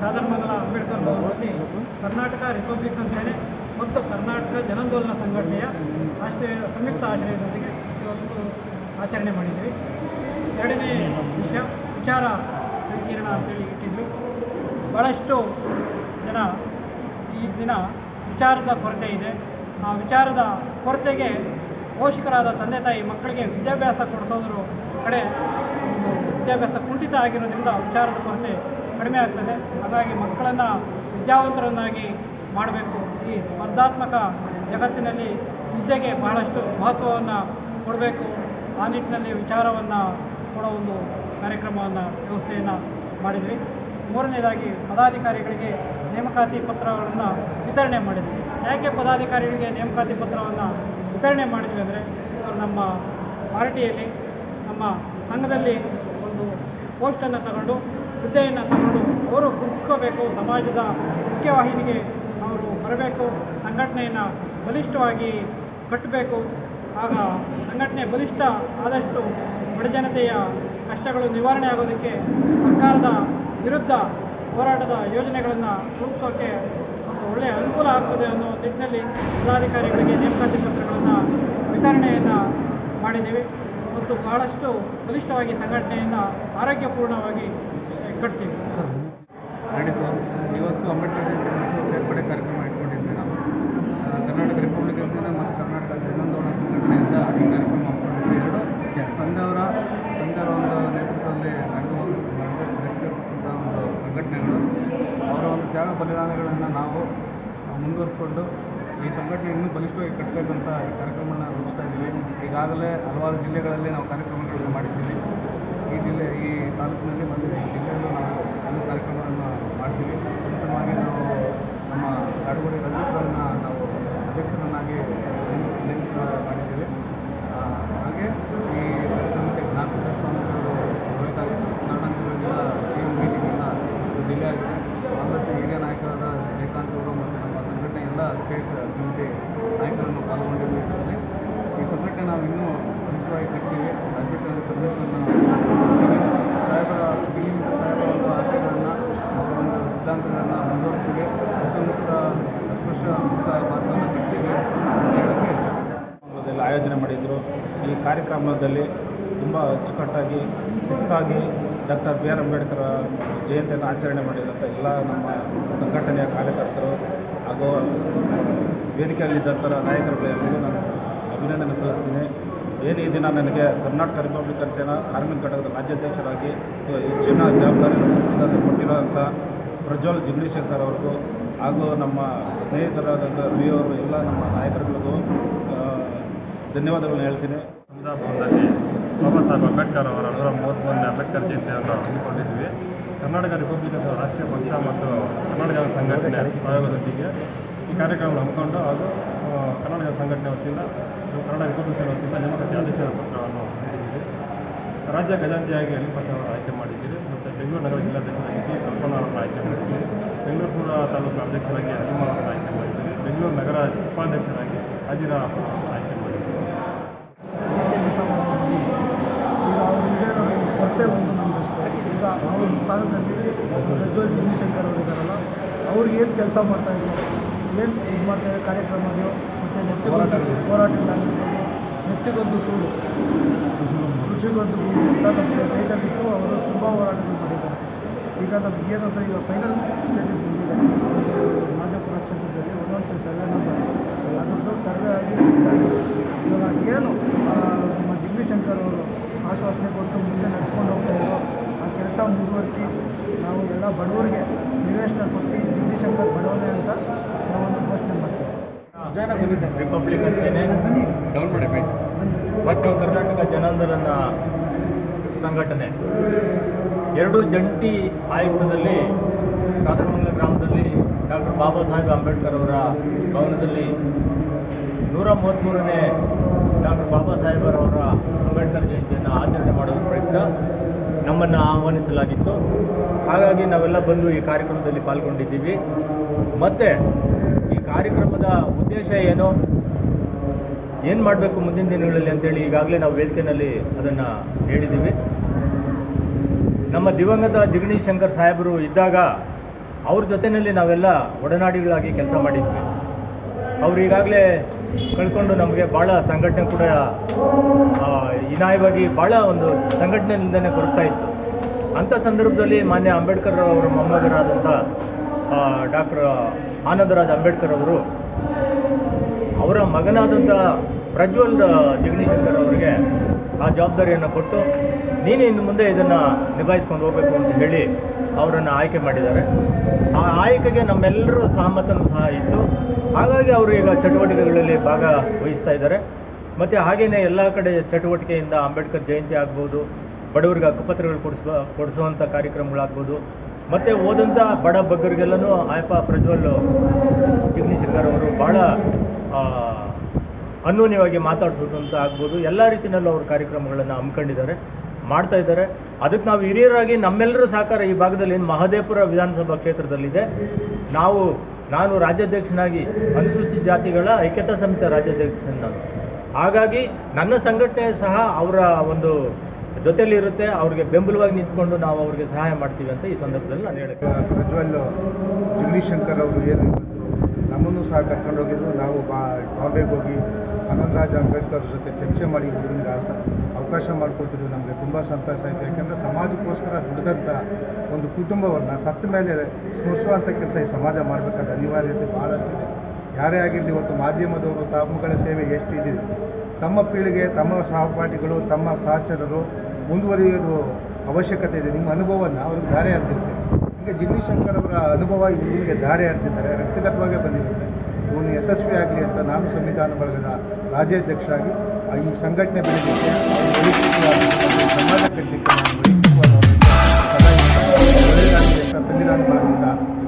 ಸಾಧನಮಂಗಲ ಅಂಬೇಡ್ಕರ್ ಭವನದಲ್ಲಿ ಕರ್ನಾಟಕ ರಿಪಬ್ಲಿಕನ್ ಸೇನೆ ಮತ್ತು ಕರ್ನಾಟಕ ಜನಾಂದೋಲನ ಸಂಘಟನೆಯ ಆಶ್ರಯ, ಸಂಯುಕ್ತ ಆಶ್ರಯದೊಂದಿಗೆ ಇವತ್ತು ಆಚರಣೆ ಮಾಡಿದ್ವಿ ಎರಡನೇ ವಿಷಯ, ವಿಚಾರ ಸಂಕಿರಣ ಅಂತೇಳಿ ಇಟ್ಟಿದ್ವಿ. ಭಾಳಷ್ಟು ಜನ ಈ ದಿನ ವಿಚಾರದ ಕೊರತೆ ಇದೆ. ಆ ವಿಚಾರದ ಕೊರತೆಗೆ ಪೋಷಕರಾದ ತಂದೆ ತಾಯಿ ಮಕ್ಕಳಿಗೆ ವಿದ್ಯಾಭ್ಯಾಸ ಕೊಡಿಸೋದ್ರ ಕಡೆ ವಿದ್ಯಾಭ್ಯಾಸ ಕುಂಠಿತ ಆಗಿರೋದ್ರಿಂದ ವಿಚಾರದ ಕೊರತೆ ಕಡಿಮೆ ಆಗ್ತದೆ. ಹಾಗಾಗಿ ಮಕ್ಕಳನ್ನು ವಿದ್ಯಾವಂತರನ್ನಾಗಿ ಮಾಡಬೇಕು. ಈ ಸ್ಪರ್ಧಾತ್ಮಕ ಜಗತ್ತಿನಲ್ಲಿ ವಿದ್ಯೆಗೆ ಬಹಳಷ್ಟು ಮಹತ್ವವನ್ನು ಕೊಡಬೇಕು. ಆ ನಿಟ್ಟಿನಲ್ಲಿ ವಿಚಾರವನ್ನು ಕೊಡೋ ಒಂದು ಕಾರ್ಯಕ್ರಮವನ್ನು ವ್ಯವಸ್ಥೆಯನ್ನು ಮಾಡಿದ್ವಿ. ಮೂರನೇದಾಗಿ ಪದಾಧಿಕಾರಿಗಳಿಗೆ ನೇಮಕಾತಿ ಪತ್ರಗಳನ್ನು ವಿತರಣೆ ಮಾಡಿದ್ವಿ. ಯಾಕೆ ಪದಾಧಿಕಾರಿಗಳಿಗೆ ನೇಮಕಾತಿ ಪತ್ರವನ್ನು ವಿತರಣೆ ಮಾಡಿದ್ವಿ ಅಂದರೆ, ಇವರು ನಮ್ಮ ಪಾರ್ಟಿಯಲ್ಲಿ ನಮ್ಮ ಸಂಘದಲ್ಲಿ ಒಂದು ಪೋಸ್ಟನ್ನು ತಗೊಂಡು, ಹುದ್ದೆಯನ್ನು ತಗೊಂಡು ಅವರು ಗುರುತಿಸ್ಕೋಬೇಕು. ಸಮಾಜದ ಮುಖ್ಯವಾಹಿನಿಗೆ ಅವರು ಬರಬೇಕು. ಸಂಘಟನೆಯನ್ನು ಬಲಿಷ್ಠವಾಗಿ ಕಟ್ಟಬೇಕು. ಆಗ ಸಂಘಟನೆ ಬಲಿಷ್ಠ ಆದಷ್ಟು ಬಡಜನತೆಯ ಕಷ್ಟಗಳು ನಿವಾರಣೆ ಆಗೋದಕ್ಕೆ ಸರ್ಕಾರದ ವಿರುದ್ಧ ಹೋರಾಟದ ಯೋಜನೆಗಳನ್ನು ರೂಪಿಸೋಕ್ಕೆ ಒಂದು ಒಳ್ಳೆಯ ಅನುಕೂಲ ಆಗ್ತದೆ ಅನ್ನೋ ನಿಟ್ಟಿನಲ್ಲಿ ಜಿಲ್ಲಾಧಿಕಾರಿಗಳಿಗೆ ನೇಮಕಾತಿ ಪತ್ರಗಳನ್ನು ವಿತರಣೆಯನ್ನು ಮಾಡಿದ್ದೀವಿ. ಮತ್ತು ಬಹಳಷ್ಟು ಬಲಿಷ್ಠವಾಗಿ ಸಂಘಟನೆಯನ್ನು ಆರೋಗ್ಯಪೂರ್ಣವಾಗಿ ಕಟ್ತೀವಿ. ನಡೀತು ಇವತ್ತು ಅಂಬೇಡ್ಕರ್ ಜಯಂತಿ ಸೇರ್ಪಡೆ ಕಾರ್ಯಕ್ರಮ ಇಟ್ಕೊಂಡಿದ್ವಿ ನಾವು. ಕರ್ನಾಟಕ ರಿಪಬ್ಲಿಕ್ ದಿನ ಮತ್ತು ಕರ್ನಾಟಕ ಜನಾಂದೋಲನ ಸಂಘಟನೆಯಿಂದ ಈ ಕಾರ್ಯಕ್ರಮ ಹಮ್ಮಿಕೊಂಡಿದ್ವಿ ಎರಡು ತಂದೆಯವರ ತಂದೆಯವರ ಒಂದು ನೇತೃತ್ವದಲ್ಲಿ ನಡೆದು ಒಂದು ಸಂಘಟನೆಗಳು. ಅವರ ಒಂದು ತ್ಯಾಗ ಬಲಿದಾನಗಳನ್ನು ನಾವು ಮುಂದುವರಿಸ್ಕೊಂಡು ಈ ಸಂಘಟನೆ ಇನ್ನೂ ಬಲಿಷ್ಠವಾಗಿ ಕಟ್ಟಬೇಕಂತ ಈ ಕಾರ್ಯಕ್ರಮವನ್ನು ರೂಪಿಸ್ತಾ ಇದ್ದೀವಿ. ಈಗಾಗಲೇ ಹಲವಾರು ಜಿಲ್ಲೆಗಳಲ್ಲಿ ನಾವು ಕಾರ್ಯಕ್ರಮಗಳನ್ನು ಮಾಡಿದ್ದೀವಿ. ಈ ಜಿಲ್ಲೆ, ಈ ತಾಲೂಕಿನಲ್ಲಿ ಮತ್ತು ಈ ಜಿಲ್ಲೆಯಲ್ಲೂ ನಾವು ಒಂದು ಕಾರ್ಯಕ್ರಮವನ್ನು ಮಾಡ್ತೀವಿ. ಉತ್ತಮವಾಗಿ ನಾವು ನಮ್ಮ ರಂಜಿತರನ್ನು ನಾವು ಅಧ್ಯಕ್ಷರನ್ನಾಗಿ ನೇಮಕ ಮಾಡಿದ್ದೀವಿ ಆ, ಹಾಗೆ ಈ ಕಾರ್ಯಕ್ರಮಕ್ಕೆ ನಾಲ್ಕು ಸ್ವಾಮಿಗಳು ಬರಬೇಕಾಗಿತ್ತು ಕಾರಣಾಂತರಗಳಿಂದ ಈ ಮೀಟಿಂಗನ್ನು ಡಿಲೇ ಆಗಿದೆ ಆದಷ್ಟು ಹಿರಿಯ ನಾಯಕರಾದ ಶ್ರೀಕಾಂತ್ ಅವರು ಮತ್ತು ನಮ್ಮ ಸಂಘಟನೆ ಎಲ್ಲ ಸ್ಟೇಟ್ ಕಮಿಟಿ ನಾಯಕರನ್ನು ಪಾಲ್ಗೊಂಡಿದ್ದು ಇದರಲ್ಲಿ ಈ ಸಬ್ಜೆಕ್ಟ್ ನಾವು ಇನ್ನೂ ಬಲಿಷ್ಠವಾಗಿ ಕಟ್ತೀವಿ ಅಡ್ಮಿಟ್ ಕೊಡ್ತೀವಿ. ಸಾಹೇಬರ ಬಿಲ್ಲಿಂಗ್ ಸಾಹೇಬರ ಒಂದು ಆಶಯಗಳನ್ನು ಒಂದು ಸಿದ್ಧಾಂತಗಳನ್ನು ಮುಂದುವರಿಸ್ತೀವಿ. ವಿಶ್ವಮುಕ್ತ, ಅಸ್ಪೃಶ್ಯ ಮುಕ್ತ ಭಾರತವನ್ನು ಕಟ್ತೀವಿ ಅಂತ ಹೇಳೋಕ್ಕೆ ಇಷ್ಟಪಡ್ತೀನಿ ಆಯೋಜನೆ ಮಾಡಿದರು. ಈ ಕಾರ್ಯಕ್ರಮದಲ್ಲಿ ತುಂಬ ಅಚ್ಚುಕಟ್ಟಾಗಿ ಶಿಸ್ತಾಗಿ ಡಾಕ್ಟರ್ ಬಿ ಆರ್ ಅಂಬೇಡ್ಕರ್ ಜಯಂತಿಯನ್ನು ಆಚರಣೆ ಮಾಡಿದಂಥ ಎಲ್ಲ ನಮ್ಮ ಸಂಘಟನೆಯ ಕಾರ್ಯಕರ್ತರು ಹಾಗೂ ವೇದಿಕೆಯಲ್ಲಿದ್ದಂಥ ನಾಯಕರುಗಳೆಲ್ಲರಿಗೂ ನಾನು ಅಭಿನಂದನೆ ಸಲ್ಲಿಸ್ತೀನಿ. ಏನು ಈ ದಿನ ನನಗೆ ಕರ್ನಾಟಕ ರಿಪಬ್ಲಿಕನ್ ಸೇನಾ ಕಾರ್ಮಿಕ ಘಟಕದ ರಾಜ್ಯಾಧ್ಯಕ್ಷರಾಗಿ ಹೆಚ್ಚಿನ ಜವಾಬ್ದಾರಿಯನ್ನು ಕೊಟ್ಟಿರೋಂಥ ಪ್ರಜ್ವಲ್ ಜಗದೀಶಂಕರ್ ಅವ್ರಿಗೂ ಹಾಗೂ ನಮ್ಮ ಸ್ನೇಹಿತರಾದಂಥ ರವಿ ಅವರು ಎಲ್ಲ ನಮ್ಮ ನಾಯಕರುಗಳಿಗೂ ಧನ್ಯವಾದಗಳನ್ನು ಹೇಳ್ತೀನಿ. ಬಾಬಾ ಸಾಹೇಬ್ ಅಂಬೇಡ್ಕರ್ ಅವರ ನೂರ ಮೂವತ್ತೊಂದನೇ ಅಂಬೇಡ್ಕರ್ ಜಯಂತಿಯನ್ನು ಹಮ್ಮಿಕೊಂಡಿದ್ವಿ. ಕರ್ನಾಟಕ ರಿಪಬ್ಲಿಕನ್ ರಾಷ್ಟ್ರೀಯ ಪಕ್ಷ ಮತ್ತು ಕರ್ನಾಟಕ ಸಂಘಟನೆ ಆಯೋಗದೊಂದಿಗೆ ಈ ಕಾರ್ಯಕ್ರಮವನ್ನು ಹಮ್ಮಿಕೊಂಡು ಹಾಗೂ ಕರ್ನಾಟಕ ಸಂಘಟನೆ ವತಿಯಿಂದ ಕನ್ನಡ ರಿಪಬ್ಲಿಕನ್ ವತಿಯಿಂದ ನೇಮಕಾತಿ ಆದೇಶದ ಪತ್ರವನ್ನು ನೀಡಿದ್ದೀವಿ. ರಾಜ್ಯ ಖಜಾಂಚಿಯಾಗಿ ಅಲಿಪಟ್ಟ ಅವರು ಆಯ್ಕೆ ಮಾಡಿದ್ದೀರಿ ಮತ್ತು ಬೆಂಗಳೂರು ನಗರ ಜಿಲ್ಲಾಧ್ಯಕ್ಷರಾಗಿ ಕಲ್ಪನಾ ಅವರನ್ನು ಆಯ್ಕೆ ಮಾಡಿದ್ದೀರಿ. ಬೆಂಗಳೂರು ಪೂರ್ವ ತಾಲೂಕು ಅಧ್ಯಕ್ಷರಾಗಿ ಹನುಮ ಅವರನ್ನು ಆಯ್ಕೆ ಮಾಡಿದ್ದೀರಿ. ಬೆಂಗಳೂರು ನಗರ ಉಪಾಧ್ಯಕ್ಷರಾಗಿ ಹಾಜಿರಾ ಅವರನ್ನು ಆಯ್ಕೆ ಮಾಡಿದ್ದೀರಿ ಕೆಲಸ ಮಾಡ್ತಿದ್ವಿ ಈಗ ಅವರಿಗೆ ನಾವು ಕೊರತೆ ಒಂದು ನಮ್ಮದಷ್ಟೇ ಈಗ ಸ್ಥಾನದಲ್ಲಿ ಪ್ರಜ್ವಲ್ ಜಗದೀಶಂಕರ್ ಅವರು ಇದ್ದಾರಲ್ಲ ಅವ್ರು ಏನು ಕೆಲಸ ಮಾಡ್ತಾ ಇದ್ದಾರೆ ಏನು ಇದು ಮಾಡ್ತಾ ಇದ್ದಾರೆ ಕಾರ್ಯಕ್ರಮಗಳು ಮತ್ತು ನೆತ್ತಿಗೊಂದು ಹೋರಾಟಗಳಾಗಿರ್ಬೋದು ನೆತ್ತಿಗೊಂದು ಸೂಡು. ಕೃಷಿಗೊಂದು ಅಂತ ನಮಗೆ ಟೈಟಲ್ ಇಟ್ಟು ಅವರು ತುಂಬ ಹೋರಾಟಗಳು ಮಾಡಿದ್ದಾರೆ. ಈಗ ನಮ್ಗೆ ಏನಂದರೆ ಈಗ ಫೈನಲ್ ಸ್ಟೇಜಿಗೆ ಬಂದಿದೆ. ಮಾಜಪುರ ಕ್ಷೇತ್ರದಲ್ಲಿ ಒಂದೊಂದು ಸರ್ವೆ ನಂಬರ್ ಅದರದ್ದು ಸರ್ವೆ ಆಗಿ ಇವಾಗ ಏನು ನಮ್ಮ ನಮ್ಮ ಜಗದೀಶಂಕರ್ ಅವರು ಆಶ್ವಾಸನೆ ಕೊಟ್ಟು ಮುಂದೆ ನಡೆಸ್ಕೊಂಡು ಹೋಗ್ತಾ ಇರೋ ಆ ಕೆಲಸ ಮುಂದುವರಿಸಿ ನಾವು ಎಲ್ಲ ಬಡವರಿಗೆ ನಿವೇಶನ ಕೊಟ್ಟು ಶಂಕರ್ ಬಡವನೇ ಅಂತ ನಾವೊಂದು ಘೋಷಣೆ ಮಾಡ್ತೀವಿ. ರಿಪಬ್ಲಿಕ್ ಸೇನೆ ಡೌನ್ ಕರ್ನಾಟಕ ಜನಾಂದೋಲನ ಸಂಘಟನೆ. ಎರಡು ಜಂಟಿ ಆಯುಕ್ತದಲ್ಲಿ ಸಾಧನಮಂಗಲ ಗ್ರಾಮದಲ್ಲಿ ಡಾಕ್ಟರ್ ಬಾಬಾ ಸಾಹೇಬ್ ಅಂಬೇಡ್ಕರ್ ಅವರ ಭವನದಲ್ಲಿ ನೂರ ಮೂವತ್ತ್ಮೂರನೇ ಡಾಕ್ಟರ್ ಬಾಬಾ ಸಾಹೇಬರವರ ಅಂಬೇಡ್ಕರ್ ಜಯಂತಿಯನ್ನು ಆಚರಣೆ ಮಾಡುವ ಪ್ರಯುಕ್ತ. ನಮ್ಮನ್ನು ಆಹ್ವಾನಿಸಲಾಗಿತ್ತು. ಹಾಗಾಗಿ ನಾವೆಲ್ಲ ಬಂದು ಈ ಕಾರ್ಯಕ್ರಮದಲ್ಲಿ ಪಾಲ್ಗೊಂಡಿದ್ದೀವಿ. ಮತ್ತು ಈ ಕಾರ್ಯಕ್ರಮದ ಉದ್ದೇಶ ಏನು? ಏನು ಮಾಡಬೇಕು ಮುಂದಿನ ದಿನಗಳಲ್ಲಿ ಅಂತೇಳಿ ಈಗಾಗಲೇ ನಾವು ವೇದಿಕೆಯಲ್ಲಿ ಅದನ್ನು ಹೇಳಿದ್ದೀವಿ. ನಮ್ಮ ದಿವಂಗತ ಜಿಗಣಿ ಶಂಕರ್ ಸಾಹೇಬರು ಇದ್ದಾಗ ಅವ್ರ ಜೊತೆಯಲ್ಲಿ ನಾವೆಲ್ಲ ಒಡನಾಡಿಗಳಾಗಿ ಕೆಲಸ ಮಾಡಿದ್ವಿ. ಅವ್ರು ಈಗಾಗಲೇ ಕಳ್ಕೊಂಡು ನಮಗೆ ಭಾಳ ಸಂಘಟನೆ ಕೂಡ ಇನಾಯವಾಗಿ ಭಾಳ ಒಂದು ಸಂಘಟನೆಯಿಂದನೇ ಕೊರಗ್ತಾ ಇತ್ತು. ಅಂಥ ಸಂದರ್ಭದಲ್ಲಿ ಮಾನ್ಯ ಅಂಬೇಡ್ಕರ್ ಅವರ ಮೊಮ್ಮಗರಾದಂಥ ಡಾಕ್ಟರ್ ಆನಂದರಾಜ್ ಅಂಬೇಡ್ಕರ್ ಅವರು, ಅವರ ಮಗನಾದಂಥ ಪ್ರಜ್ವಲ್ ಜಗದೀಶಂಕರ್ ಅವರಿಗೆ ಆ ಜವಾಬ್ದಾರಿಯನ್ನು ಕೊಟ್ಟು ನೀನು ಇನ್ನು ಮುಂದೆ ಇದನ್ನು ನಿಭಾಯಿಸ್ಕೊಂಡು ಹೋಗಬೇಕು ಅಂತ ಹೇಳಿ ಅವರನ್ನು ಆಯ್ಕೆ ಮಾಡಿದ್ದಾರೆ. ಆಯ್ಕೆಗೆ ನಮ್ಮೆಲ್ಲರೂ ಸಹಮತನೂ ಸಹ ಇತ್ತು. ಹಾಗಾಗಿ ಅವರು ಈಗ ಚಟುವಟಿಕೆಗಳಲ್ಲಿ ಭಾಗ ವಹಿಸ್ತಾ ಇದ್ದಾರೆ. ಮತ್ತು ಹಾಗೆಯೇ ಎಲ್ಲ ಕಡೆ ಚಟುವಟಿಕೆಯಿಂದ ಅಂಬೇಡ್ಕರ್ ಜಯಂತಿ ಆಗ್ಬೋದು, ಬಡವರಿಗೆ ಹಕ್ಕುಪತ್ರಗಳು ಕೊಡಿಸುವ, ಕೊಡಿಸುವಂಥ ಕಾರ್ಯಕ್ರಮಗಳಾಗ್ಬೋದು, ಮತ್ತು ಓದಂಥ ಬಡ ಬಗ್ಗರಿಗೆಲ್ಲನೂ ಆಯಪ ಪ್ರಜ್ವಲ್ ಜಗದೀಶಂಕರ್ ಅವರು ಭಾಳ ಅನ್ಯೂನ್ಯವಾಗಿ ಮಾತಾಡಿಸೋದಂತ ಆಗ್ಬೋದು. ಎಲ್ಲ ರೀತಿಯಲ್ಲೂ ಅವರು ಕಾರ್ಯಕ್ರಮಗಳನ್ನು ಹಮ್ಮಿಕೊಂಡಿದ್ದಾರೆ. ಮಾಡ್ತಾ ಇದ್ದಾರೆ. ಅದಕ್ಕೆ ನಾವು ಹಿರಿಯರಾಗಿ ನಮ್ಮೆಲ್ಲರೂ ಸಹಕಾರ. ಈ ಭಾಗದಲ್ಲಿ ಏನು ಮಹದೇವಪುರ ವಿಧಾನಸಭಾ ಕ್ಷೇತ್ರದಲ್ಲಿದೆ. ನಾವು, ನಾನು ರಾಜ್ಯಾಧ್ಯಕ್ಷನಾಗಿ ಅನುಸೂಚಿತ ಜಾತಿಗಳ ಐಕ್ಯತಾ ಸಮಿತಿ ರಾಜ್ಯಾಧ್ಯಕ್ಷನ ನಾನು ಹಾಗಾಗಿ ನನ್ನ ಸಂಘಟನೆ ಸಹ ಅವರ ಒಂದು ಜೊತೆಯಲ್ಲಿ ಇರುತ್ತೆ ಅವ್ರಿಗೆ ಬೆಂಬಲವಾಗಿ ನಿಂತ್ಕೊಂಡು ನಾವು ಅವ್ರಿಗೆ ಸಹಾಯ ಮಾಡ್ತೀವಿ ಅಂತ ಈ ಸಂದರ್ಭದಲ್ಲಿ ನಾನು ಹೇಳಕ್ಕೆ ಪ್ರಜ್ವಲ್ ಜಗದೀಶ್ ಶಂಕರ್ ಅವರು ಏನು ನಮ್ಮನ್ನು ಸಹ ಕರ್ಕೊಂಡೋಗಿದ್ರು ನಾವು ಬಾ, ಬಾಂಬೆಗೆ ಹೋಗಿ ಅನಂತರಾಜ್ ಅಂಬೇಡ್ಕರ್ ಜೊತೆ ಚರ್ಚೆ ಮಾಡಿ ಇದರಿಂದ ಅವಕಾಶ ಮಾಡಿಕೊಟ್ಟಿದ್ದು ನಮಗೆ ತುಂಬ ಸಂತೋಷ ಆಯಿತು. ಯಾಕೆಂದರೆ ಸಮಾಜಕ್ಕೋಸ್ಕರ ದುಡಿದಂಥ ಒಂದು ಕುಟುಂಬವನ್ನು ಸತ್ತ ಮೇಲೆ ಸ್ಮರಿಸುವಂಥ ಕೆಲಸ ಈ ಸಮಾಜ ಮಾಡಬೇಕಾದ ಅನಿವಾರ್ಯತೆ ಭಾಳಷ್ಟಿದೆ ಯಾರೇ ಆಗಿರಲಿ ಇವತ್ತು ಮಾಧ್ಯಮದವರು ತಮ್ಮಗಳ ಸೇವೆ ಎಷ್ಟು ಇದೆ. ತಮ್ಮ ಪೀಳಿಗೆ, ತಮ್ಮ ಸಹಪಾಠಿಗಳು, ತಮ್ಮ ಸಹಚರರು ಮುಂದುವರಿಯೋದು ಅವಶ್ಯಕತೆ ಇದೆ. ನಿಮ್ಮ ಅನುಭವವನ್ನು ಅವ್ರಿಗೆ ಧಾರೆ ಹರಿದಿರುತ್ತೆ ಈಗ ಜಿಗ್ನಿ ಶಂಕರ್ ಅವರ ಅನುಭವ ಇಲ್ಲಿಗೆ ದಾರಿ ಆಡ್ತಿದ್ದಾರೆ ವ್ಯಕ್ತಿಗತವಾಗೇ ಬಂದಿರುತ್ತೆ ಇವನು ಯಶಸ್ವಿ ಆಗಲಿ ಅಂತ ನಾನು ಸಂವಿಧಾನ ಬಳಗದ ರಾಜ್ಯಾಧ್ಯಕ್ಷರಾಗಿ ಈ ಸಂಘಟನೆ ಬೆಳೆದಿದ್ದೆ. ಸಮಾಜ ಕಟ್ಟಲಿಕ್ಕೆ ನಾನು ಸಂವಿಧಾನ ಬಳಗದಿಂದ ಆಶಿಸ್ತೇನೆ